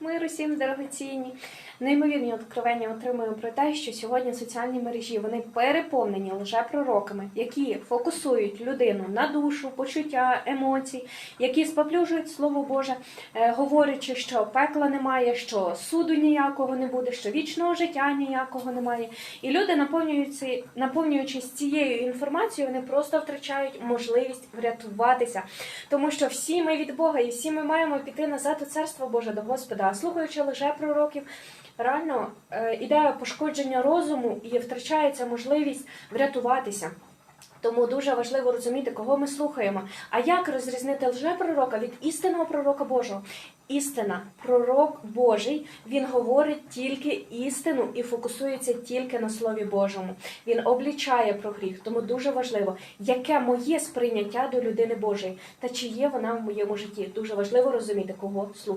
Миру всім дорогоцінні. Неймовірні откровення отримуємо про те, що сьогодні соціальні мережі вони переповнені лжепророками, які фокусують людину на душу, почуття, емоції, які споплюжують слово Боже, е, говорячи, що пекла немає, що суду ніякого не буде, що вічного життя ніякого немає. І люди, наповнюються, наповнюючись цією інформацією, вони просто втрачають можливість врятуватися, тому що всі ми від Бога, і всі ми маємо піти назад у царство Боже до Господа. Слухаючи лжепророків, реально е, іде пошкодження розуму і втрачається можливість врятуватися. Тому дуже важливо розуміти, кого ми слухаємо. А як розрізнити лжепророка від істинного пророка Божого? Істина, пророк Божий, він говорить тільки істину і фокусується тільки на Слові Божому. Він облічає про гріх. Тому дуже важливо, яке моє сприйняття до людини Божої та чи є вона в моєму житті. Дуже важливо розуміти, кого слухати.